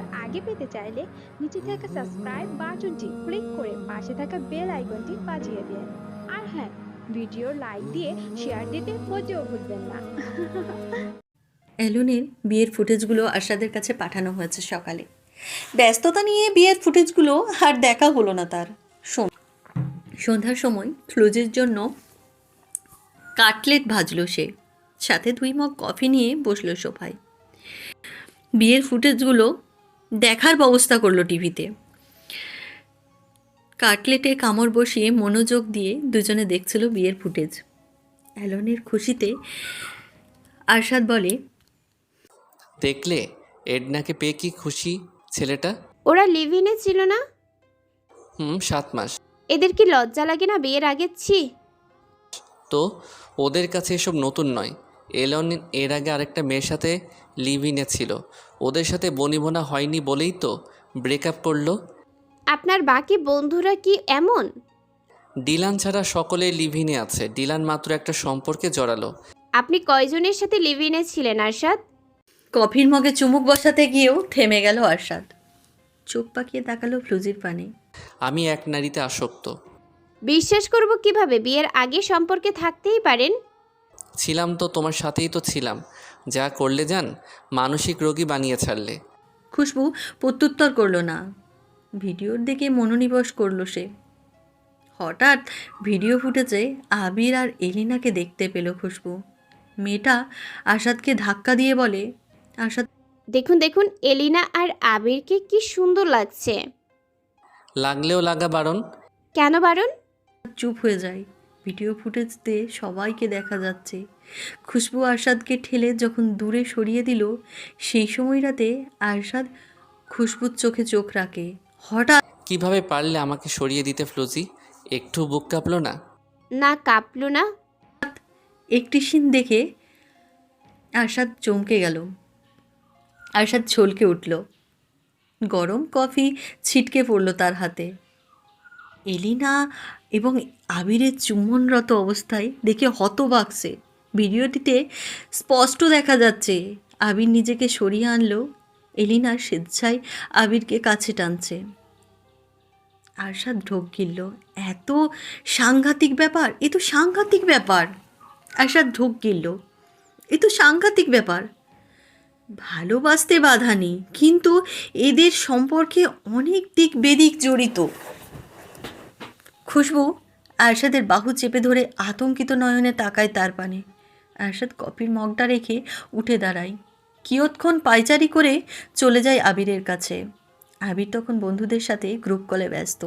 সবার আগে পেতে চাইলে নিচে থাকা সাবস্ক্রাইব বাটনটি ক্লিক করে পাশে থাকা বেল আইকনটি বাজিয়ে দিন। আর হ্যাঁ ভিডিও লাইক দিয়ে শেয়ার দিতে মোটেও ভুলবেন না। অ্যালনের বিয়ের ফুটেজগুলো আশাদের কাছে পাঠানো হয়েছে সকালে। ব্যস্ততা নিয়ে বিয়ের ফুটেজগুলো আর দেখা হলো না তার। সন্ধ্যার সময় ফ্লুজের জন্য কাটলেট ভাজলো সে। সাথে দুই মগ কফি নিয়ে বসল সোফায়। বিয়ের ফুটেজগুলো দেখার ব্যবস্থা করল টিভিতে। কাটলেটে কামড় বসিয়ে মনোযোগ দিয়ে দুজনে দেখছিল বিয়ের ফুটেজ। অ্যালনের খুশিতে আরশাদ বলে দেখলে এডনাকে পেয়ে কি খুশি ছেলেটা? ওরা লিভ ইনে ছিল না? হুম সাত মাস। এদের কি লজ্জা লাগে না বিয়ের আগে? ছি। তো ওদের কাছে এসব নতুন নয়। এলন এর আগে আরেকটা মেয়ের সাথে লিভ ইনে ছিল। ওদের সাথে বনিবনা হয়নি বলেই তো ব্রেকআপ করল। আপনার বাকি বন্ধুরা কি এমন? ডিলান ছাড়া সকলে লিভিনে আছে। ডিলান মাত্র একটা সম্পর্কে জড়ালো। আপনি কয়জনের সাথে লিভিনে ছিলেন আরশাদ? কফির মগে চুমুক বসাতে গিয়েও থেমে গেল আরশাদ। চোখ পাকিয়ে তাকালো ফ্লুজির পানে। আমি এক নারীতে আসক্ত। বিশ্বাস করব কীভাবে? বিয়ের আগে সম্পর্কে থাকতেই পারেন। ছিলাম তো তোমার সাথেই তো ছিলাম। যা করলে যান মানসিক রোগী বানিয়ে ছাড়লে। খুশবু প্রত্যুত্তর করল না। ভিডিওর দিকে মনোনিবেশ করল সে। হঠাৎ ভিডিও ফুটেজে আবির আর এলিনাকে দেখতে পেল খুশবু। মেয়েটা আশাদকে ধাক্কা দিয়ে বলে আশাদ দেখুন দেখুন এলিনা আর আবিরকে কি সুন্দর লাগছে। লাগলেও লাগা বারণ। কেন বারণ? চুপ হয়ে যায়। ভিডিও ফুটেজতে সবাইকে দেখা যাচ্ছে। খুশবু আরশাদকে ঠেলে যখন দূরে সরিয়ে দিল সেই সময়টাতে আরশাদ খুশবুর চোখে চোখ রাখে। হঠাৎ কীভাবে পারলে আমাকে সরিয়ে দিতে ফ্লোজি? একটু বুক কাঁপলো না? না কাঁপলো না। একটি সিন দেখে আরশাদ চমকে গেল। আরশাদ ছলকে উঠল। গরম কফি ছিটকে পড়ল তার হাতে। এলিনা এবং আবিরের চুম্বনরত অবস্থায় দেখে হতবাকছে ভিডিওটিতে স্পষ্ট দেখা যাচ্ছে, আবির নিজেকে সরিয়ে আনলো। এলিনা স্বেচ্ছায় আবিরকে কাছে টানছে। আরশাদ ঢোক গিলল, এত সাংঘাতিক ব্যাপার, এ তো সাংঘাতিক ব্যাপার। আরশাদ ঢোক গিলল, এ তো সাংঘাতিক ব্যাপার। ভালোবাসতে বাধা নেই, কিন্তু এদের সম্পর্কে অনেক দিক বেদিক জড়িত। খুশবু আরশাদের বাহু চেপে ধরে আতঙ্কিত নয়নে তাকায় তার পানে। আরশাদ কপির মগটা রেখে উঠে দাঁড়ায়। কিয়ৎক্ষণ পাইচারি করে চলে যায় আবিরের কাছে। আবির তখন বন্ধুদের সাথে গ্রুপ কলে ব্যস্ত।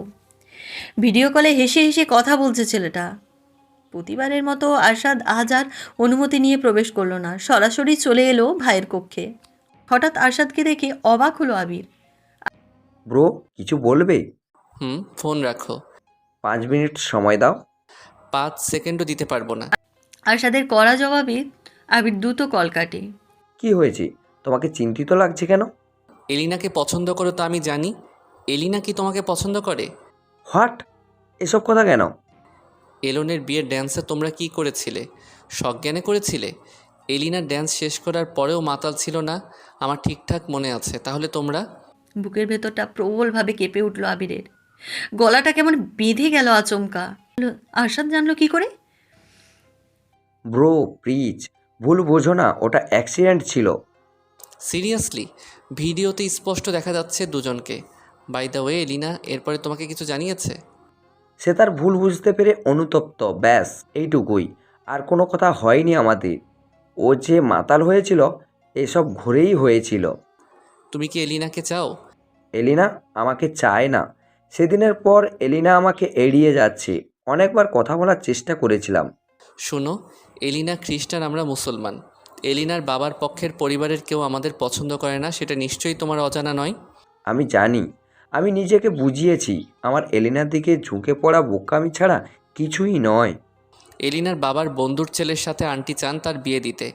ভিডিও কলে হেসে হেসে কথা বলছে ছেলেটা। প্রতিবারের মতো আরশাদ আজ আর অনুমতি নিয়ে প্রবেশ করল না। সরাসরি চলে এলো ভাইয়ের কক্ষে। হঠাৎ আরশাদকে দেখে অবাক হলো আবির। ব্রো কিছু বলবে? হুম ফোন রাখো। পাঁচ মিনিট সময় দাও। পাঁচ সেকেন্ডও দিতে পারব না। আরশাদের কড়া জবাবে আবির দ্রুত কল কাটে। কি হয়েছে? তোমাকে চিন্তিত লাগছে কেন? এলিনাকে পছন্দ করো তো আমি জানি। এলিনা কি তোমাকে পছন্দ করে? হোয়াট এসব কথা কেন? এলনের বিয়ের ড্যান্সে তোমরা কি করেছিলে? সজ্ঞানে করেছিলে? এলিনার ড্যান্স শেষ করার পরেও মাতাল ছিল না। আমার ঠিকঠাক মনে আছে। তাহলে তোমরা? বুকের ভেতরটা প্রবলভাবে কেঁপে উঠল আবিরের। গলাটা কেমন বেঁধে গেল আচমকা। আরশাদ জানলো কি করে? ব্রো প্লিজ ভুল বোঝো না ওটা অ্যাক্সিডেন্ট ছিল। সিরিয়াসলি ভিডিওতে স্পষ্ট দেখা যাচ্ছে দুজনকে। বাই দ্য ওয়ে এলিনা এরপরে তোমাকে কিছু জানিয়েছে? সে তার ভুল বুঝতে পেরে অনুতপ্ত ব্যাস এইটুকুই। আর কোনো কথা হয়নি আমাদের। ও যে মাতাল হয়েছিল এসব ঘুরেই হয়েছিল। তুমি কি এলিনাকে চাও? এলিনা আমাকে চায় না। সেদিনের পর এলিনা আমাকে এড়িয়ে যাচ্ছে। অনেকবার কথা বলার চেষ্টা করেছিলাম। শোনো এলিনা খ্রিস্টান আমরা মুসলমান। এলিনার বাবার পক্ষের পরিবারের কেউ আমাদের পছন্দ করে না সেটা নিশ্চয়ই তোমার অজানা নয়। আমি জানি। আমি নিজেকে বুঝিয়েছি আমার এলিনার দিকে ঝুঁকে পড়া বোকামি ছাড়া কিছুই নয়। এলিনার বাবার বন্ধুর ছেলের সাথে আন্টি চান তার বিয়ে দিতে।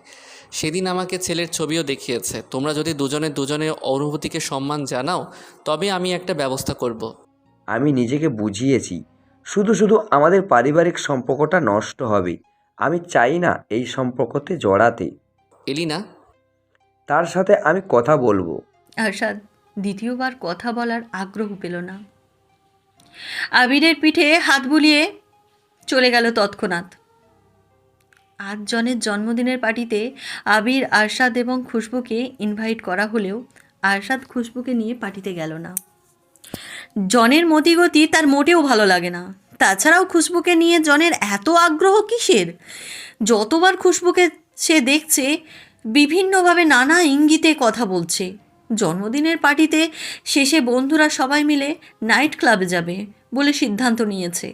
সেদিন আমাকে ছেলের ছবিও দেখিয়েছে। তোমরা যদি দুজনে দুজনের অনুভূতিকে সম্মান জানাও তবে আমি একটা ব্যবস্থা করব। আমি নিজেকে বুঝিয়েছি। শুধু শুধু আমাদের পারিবারিক সম্পর্কটা নষ্ট হবে। আমি চাই না এই সম্পর্কতে জড়াতে। এলিনা? তার সাথে আমি কথা বলব। আরশাদ দ্বিতীয়বার কথা বলার আগ্রহ পেল না। আবিরের পিঠে হাত বুলিয়ে চলে গেল তৎক্ষণাৎ। আজ জনের জন্মদিনের পার্টিতে আবির আরশাদ এবং খুশবুকে ইনভাইট করা হলেও আরশাদ খুশবুকে নিয়ে পার্টিতে গেল না। জনের মতিগতি তার মোটেও ভালো লাগে না। তাছাড়াও খুশবুকে নিয়ে জনের এত আগ্রহ কিসের? যতবার খুশবুকে সে দেখছে, বিভিন্নভাবে নানা ইঙ্গিতে কথা বলছে। জন্মদিনের পার্টিতে শেষে বন্ধুরা সবাই মিলে নাইট ক্লাবে যাবে বলে সিদ্ধান্ত নিয়েছে।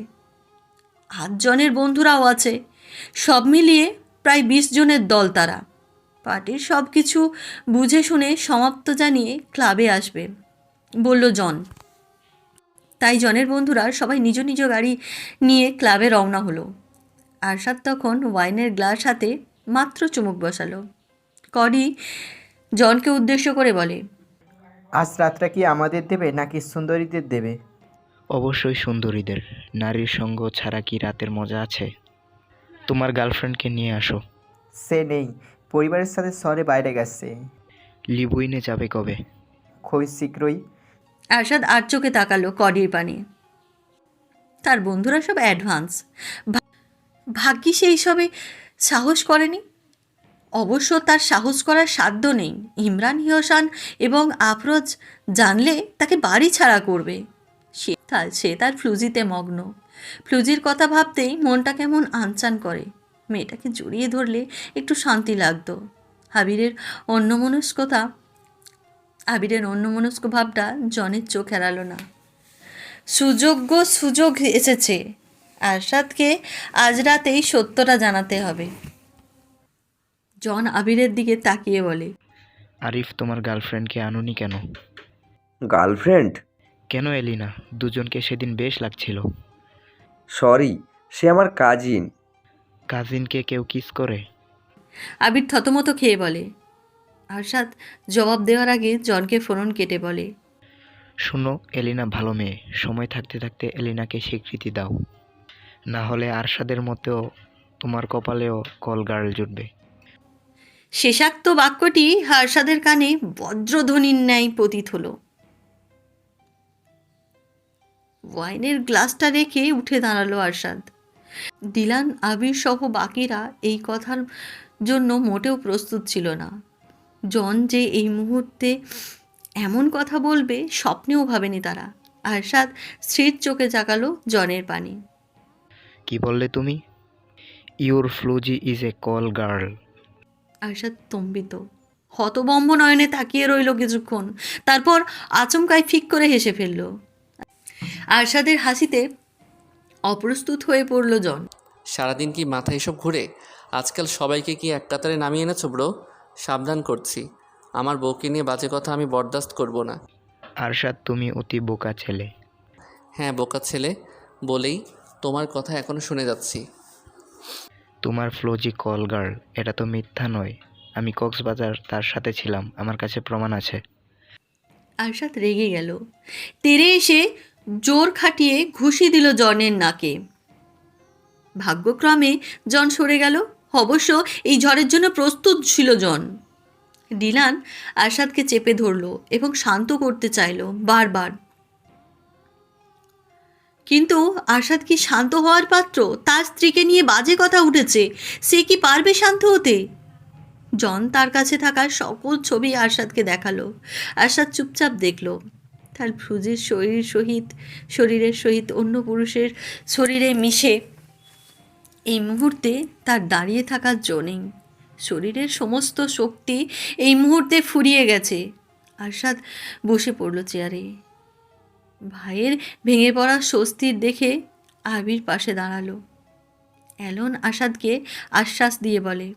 আটজনের বন্ধুরাও আছে। সব মিলিয়ে প্রায় বিশ জনের দল তারা। পার্টির সব কিছু বুঝে শুনে সমাপ্ত জানিয়ে ক্লাবে আসবে, বলল জন। তাই জনের বন্ধুরা সবাই নিজ নিজ গাড়ি নিয়ে ক্লাবে রওনা হলো। আরশাদ তখন ওয়াইনের গ্লাস হাতে মাত্র চুমুক বসালো। করি জনকে উদ্দেশ্য করে বলে আজ রাতটা কি আমাদের দেবে নাকি সুন্দরীদের দেবে? অবশ্যই সুন্দরীদের। নারীর সঙ্গ ছাড়া কি রাতের মজা আছে? তোমার গার্লফ্রেন্ডকে নিয়ে আসো। সে নেই। পরিবারের সাথে শহরে বাইরে গেছে। লিবুইনে যাবে কবে? খুবই শীঘ্রই। আরশাদ আর চোখে তাকালো কডির পানে। তার বন্ধুরা সব অ্যাডভান্স। ভাগ্যি সেই সবে সাহস করেনি? অবশ্য তার সাহস করার সাধ্য নেই। ইমরান, হিহসান এবং আফরোজ জানলে তাকে বাড়ি ছাড়া করবে। সে তার সে তার ফ্লুজিতে মগ্ন। ফ্লুজির কথা ভাবতেই মনটা কেমন আনচান করে। মেয়েটাকে জড়িয়ে ধরলে একটু শান্তি লাগতো। হাবিরের অন্যমনস্কতা আবিরের অন্যমনস্ক ভাবটা জনের চোখ এড়ালো না। সুযোগ্য সুযোগ এসেছে। আরশাদকে আজ রাতেই সত্যটা জানাতে হবে। জন আবিরের দিকে তাকিয়ে বলে আরিফ তোমার গার্লফ্রেন্ডকে আনুনি কেন? গার্লফ্রেন্ড? কেন এলি না দুজনকে সেদিন বেশ লাগছিল। সরি সে আমার কাজিন। কাজিনকে কেউ কিস করে? আবির থতমত খেয়ে বলে আরশাদ জবাব দেওয়ার আগে জনকে ফোরন কেটে বলে শুনো এলিনা ভালো মেয়ে। সময় থাকতে থাকতে এলিনাকে স্বীকৃতি দাও। না হলে আরশাদের মতেও তোমার কপালেও কল গার্ল জুটবে। শেষাক্ত বাক্যটি আরশাদের কানে বজ্রধ্বনির ন্যায় পতিত হলো। ওয়াইনের গ্লাসটা রেখে উঠে দাঁড়াল আরশাদ। দিলান আবির সহ বাকিরা এই কথার জন্য মোটেও প্রস্তুত ছিল না। জন যে এই মুহূর্তে এমন কথা বলবে স্বপ্নেও ভাবেনি তারা। আরশাদ স্ত্রীর চোখে জাগালো জনের পানি। কি বললে তুমি? Your floozy is a call girl Arshad তম্বিত হতবম্ব নয়নে তাকিয়ে রইল কিছুক্ষণ। তারপর আচমকায় ফিক করে হেসে ফেলল। আরশাদের হাসিতে অপ্রস্তুত হয়ে পড়ল জন। সারাদিন কি মাথায় এসব ঘুরে? আজকাল সবাইকে কি এক কাতারে নামিয়ে এনেছো ব্রো? সাবধান করছি। আমার বউকে নিয়ে বাজে কথা আমি বরদাস্ত করব না। আরশাদ তুমি অতি বোকা ছেলে। হ্যাঁ বোকা ছেলে বলেই তোমার কথা এখনও শুনে যাচ্ছি। তোমার ফ্লোজি কল গার্ল এটা তো মিথ্যা নয়। আমি কক্সবাজার তার সাথে ছিলাম আমার কাছে প্রমাণ আছে। আরশাদ রেগে গেল। তেরে এসে জোর খাটিয়ে ঘুষি দিল জনের নাকে। ভাগ্যক্রমে জন সরে গেল। অবশ্য এই ঝড়ের জন্য প্রস্তুত ছিল জন। ডিলান আরশাদকে চেপে ধরলো এবং শান্ত করতে চাইলো বারবার। কিন্তু আরশাদ কি শান্ত হওয়ার পাত্র? তার স্ত্রীকে নিয়ে বাজে কথা উঠেছে। সে কি পারবে শান্ত হতে? জন তার কাছে থাকা সকল ছবি আরশাদকে দেখাল। আরশাদ চুপচাপ দেখল। তার ফ্রুজের শরীর সহিত, শরীরের সহিত অন্য পুরুষের শরীরে মিশে এই মুহূর্তে তার দাঁড়িয়ে থাকার জো নেই। শরীরের সমস্ত শক্তি এই মুহূর্তে ফুরিয়ে গেছে। আরশাদ বসে পড়ল চেয়ারে। ভাইয়ের ভেঙে পড়া স্বস্তির দেখে আবির পাশে দাঁড়াল। অ্যালন আসাদকে আশ্বাস দিয়ে বলে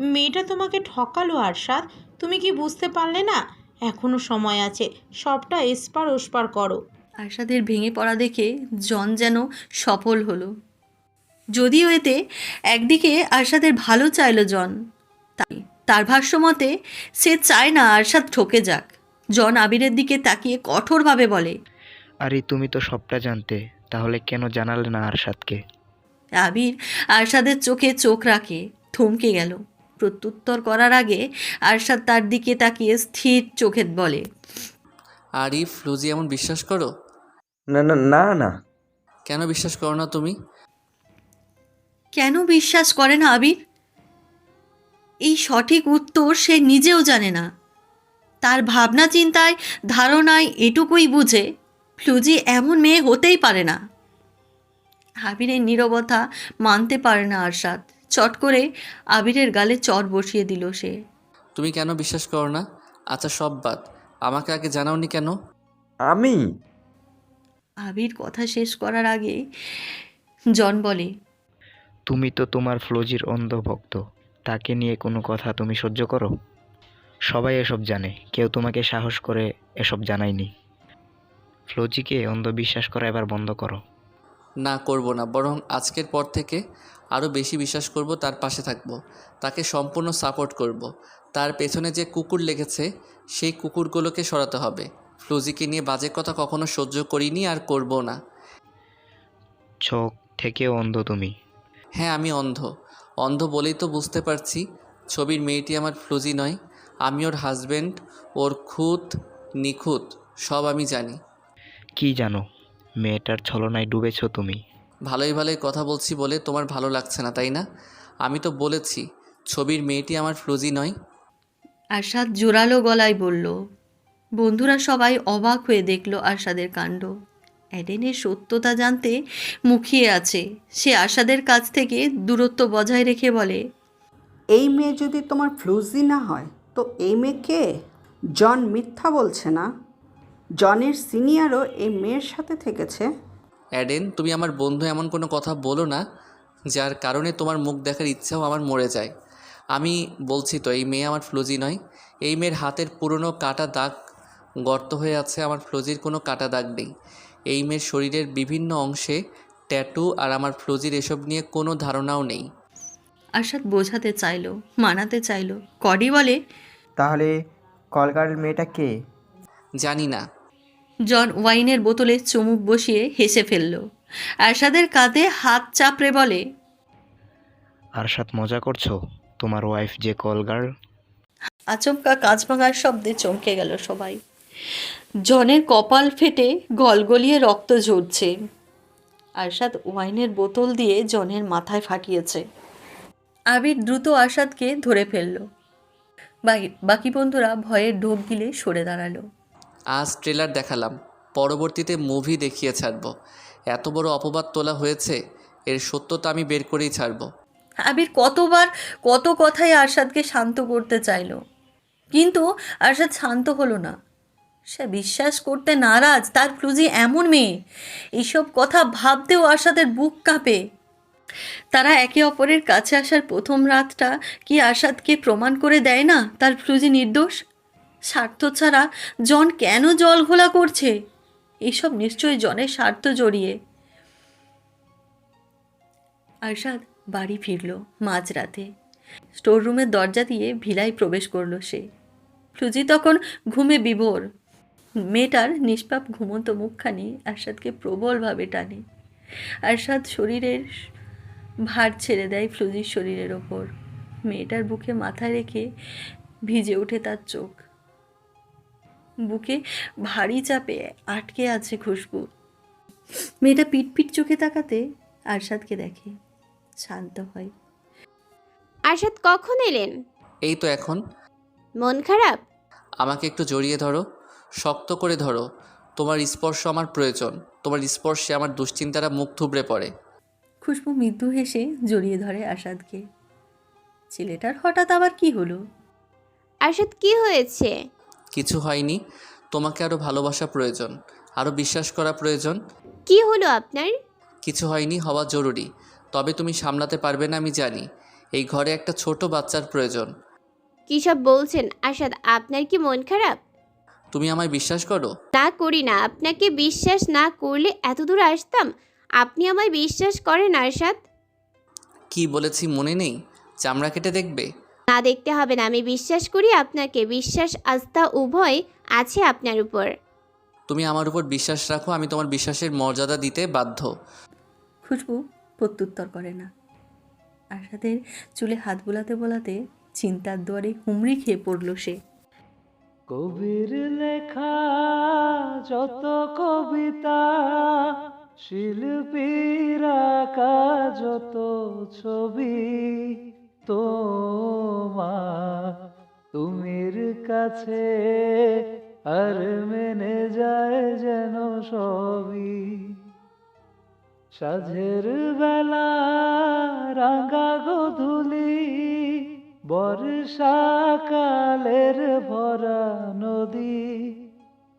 মেয়েটা তোমাকে ঠকালো আরশাদ। তুমি কি বুঝতে পারলে না? এখনও সময় আছে। সবটা এসপার ওসপার করো। আরশাদের ভেঙে পড়া দেখে জন যেন সফল হলো। যদিও এতে একদিকে আরশাদের ভালো চাইলো জন তাই তার ভাষ্যমতে সে চায় না আরশাদ ঠকে যাক। জন আবিরের দিকে তাকিয়ে কঠোরভাবে বলে আরে তুমি তো সবটা জানতে তাহলে কেন জানালে না আরশাদকে? আবির আরশাদের চোখে চোখ রাখে থমকে গেল। প্রত্যুত্তর করার আগে আরশাদ তার দিকে তাকিয়ে স্থির চোখে বলে আরিফ ফ্লুজি এমন বিশ্বাস করো? না না না না। কেন বিশ্বাস করো না তুমি? কেন বিশ্বাস করে না আবির? এই সঠিক উত্তর সে নিজেও জানে না। তার ভাবনা চিন্তায় ধারণায় এটুকুই বুঝে ফ্লুজি এমন মেয়ে হতেই পারে না। আবিরের নীরবতা মানতে পারে না আরশাদ। চট করে আবিরের গালে চট বসিয়ে দিল সে। তুমি কেন বিশ্বাস করো না? আচ্ছা সব বাদ। আমাকে আগে জানাওনি কেন? আমি? আবির কথা শেষ করার আগে জন বলে তুমি তো তোমার ফ্লোজির অন্ধভক্ত। তাকে নিয়ে কোনো কথা তুমি সহ্য করো? সবাই এসব জানে কেউ তোমাকে সাহস করে এসব জানায়নি। ফ্লোজিকে অন্ধবিশ্বাস করা এবার বন্ধ করো। না করব না বরং আজকের পর থেকে আরও বেশি বিশ্বাস করব তার পাশে থাকব। তাকে সম্পূর্ণ সাপোর্ট করব। তার পেছনে যে কুকুর লেগেছে সেই কুকুরগুলোকে সরাতে হবে। ফ্লুজিকে নিয়ে বাজে কথা কখনো সহ্য করিনি আর করব না। চোখ থেকেও অন্ধ তুমি। হ্যাঁ আমি অন্ধ। অন্ধ বলেই তো বুঝতে পারছি ছবির মেয়েটি আমার ফ্লুজি নয় আমি ওর হাজব্যান্ড ওর খুঁত নিখুঁত সব আমি জানি। কি জানো মেয়েটার ছলনায় ডুবেছো তুমি। ভালোই ভালোই কথা বলছি বলে তোমার ভালো লাগছে না তাই না? আমি তো বলেছি ছবির মেয়েটি আমার ফ্লুজি নয়। আরশাদ জোরালো গলায় বলল বন্ধুরা সবাই অবাক হয়ে দেখল আরশাদের কাণ্ড। অ্যাডেনের সত্যতা জানতে মুখিয়ে আছে। সে আশাদের কাছ থেকে দূরত্ব বজায় রেখে বলে এই মেয়ে যদি তোমার ফ্লুজি না হয় তো এই মেয়ে কে? জন মিথ্যা বলছে না? জনের সিনিয়রও এই মেয়ের সাথে থেকেছে? অ্যাডেন তুমি আমার বন্ধু এমন কোনো কথা বলো না যার কারণে তোমার মুখ দেখার ইচ্ছাও আমার মরে যায়। আমি বলছি তো এই মেয়ে আমার ফ্লুজি নয়। এই মেয়ের হাতের পুরনো কাটা দাগ গর্ত হয়ে আছে আমার ফ্লুজির কোনো কাটা দাগ নেই। এই মেয়ের শরীরের বিভিন্ন অংশে ট্যাটু আর আমার ফ্লুজির এসব নিয়ে কোনো ধারণাও নেই। আরশাদ বোঝাতে চাইলো মানাতে চাইলো। কডি বলে তাহলে কলগার্ল মেয়েটা কে? জানি না। জন ওয়াইনের বোতলে চুমুক বসিয়ে হেসে ফেলল। আরশাদের কাঁধে হাত চাপড়ে বলে আরশাদ মজা করছ? তোমার ওয়াইফ যে কল গার্ল আচমকা কাঁচ ভাঙার শব্দে চমকে গেল সবাই। জনের কপাল ফেটে গলগলিয়ে রক্ত ঝরছে। আরশাদ ওয়াইনের বোতল দিয়ে জনের মাথায় ফাটিয়েছে। আবির দ্রুত আরশাদকে ধরে ফেলল। বাকি বাকি বন্ধুরা ভয়ে ঢোক গিলে সরে দাঁড়াল। আজ ট্রেলার দেখালাম। পরবর্তীতে মুভি দেখিয়ে ছাড়ব। এত বড় অপবাদ তোলা হয়েছে এর সত্যতা আমি বের করেই ছাড়ব। আবির কতবার কত কথায় আরশাদকে শান্ত করতে চাইলো। কিন্তু আরশাদ শান্ত হলো না। সে বিশ্বাস করতে নারাজ, তার ফ্লুজি এমন মেয়ে। এইসব কথা ভাবতেও আরশাদের বুক কাঁপে। তারা একে অপরের কাছে আসার প্রথম রাতটা কি আশাদকে প্রমাণ করে দেয় না, তার ফ্লুজি নির্দোষ? স্বার্থ ছাড়া জন কেন জল ঘোলা করছে? এইসব নিশ্চয়ই জনের স্বার্থ জড়িয়ে। আরশাদ বাড়ি ফিরল মাঝরাতে। স্টোর রুমের দরজা দিয়ে ভিলায় প্রবেশ করল সে। ফ্লুজি তখন ঘুমে বিভোর। মেয়েটার নিষ্পাপ ঘুমন্ত মুখখানি আরশাদকে প্রবলভাবে টানে। আরশাদ শরীরের ভার ছেড়ে দেয় ফ্লুজির শরীরের ওপর। মেয়েটার বুকে মাথা রেখে ভিজে ওঠে তার চোখ। বুকে ভারী চাপে আটকে আছে খুশবু মেয়েটা পিট পিট চোখে তাকাতে আরশাদকে দেখে। শান্ত হয়। আরশাদ কখন এলেন? এই তো এখন। মন খারাপ? আমাকে একটু জড়িয়ে ধরো। শক্ত করে ধরো তোমার স্পর্শ আমার প্রয়োজন তোমার স্পর্শে আমার দুশ্চিন্তারা মুখ থুবড়ে পড়ে। খুশবু মৃদু হেসে জড়িয়ে ধরে আসাদকে ছেলেটার হঠাৎ আবার কি হলো? আরশাদ কি হয়েছে? কিছু হয়নি তোমাকে আরও ভালোবাসা প্রয়োজন আরও বিশ্বাস করা প্রয়োজন। কি হলো আপনার? কিছু হয়নি হওয়া জরুরি তবে তুমি সামলাতে পারবে না আমি জানি এই ঘরে একটা ছোট বাচ্চার প্রয়োজন। কি সব বলছেন আরশাদ আপনার কি মন খারাপ? তুমি আমায় বিশ্বাস করো? না করি না। আপনাকে বিশ্বাস না করলে এত দূর আসতাম। আপনি আমায় বিশ্বাস করেন আরশাদ। কি বলেছি মনে নেই? চামড়া কেটে দেখবে? না দেখতে হবে না। আমি বিশ্বাস করি আপনাকে। বিশ্বাস আস্থা উভয় আছে আপনার উপর। তুমি আমার উপর বিশ্বাস রাখো। আমি তোমার বিশ্বাসের মর্যাদা দিতে বাধ্য। খুশবু প্রত্যুত্তর করে না। আশাদের চুলে হাত বোলাতে বোলাতে চিন্তার দ্বারে হুমড়ি খেয়ে পড়ল সে। কবির লেখা, যত কবিতা, শিল্পীর আঁকা, যত ছবি তোমার। তুমির কাছে আর মেনে যায় যেন সবই। সাঝের বেলা রাঙা গধূলি বর্ষাকালের ভরা নদী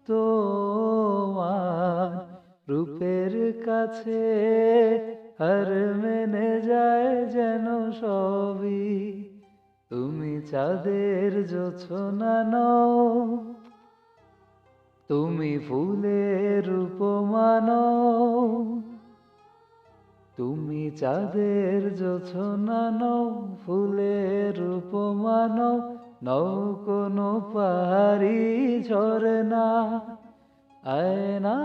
তোমার রূপের কাছে আর মেনে যায় যেন সবই। তুমি চাঁদের জোছনা নও, তুমি ফুলের উপমানো তুমি চাঁদের যোছনা নও ফুলের উপমা নও নও কোনো পাহাড়ি ঝরে না আয়না।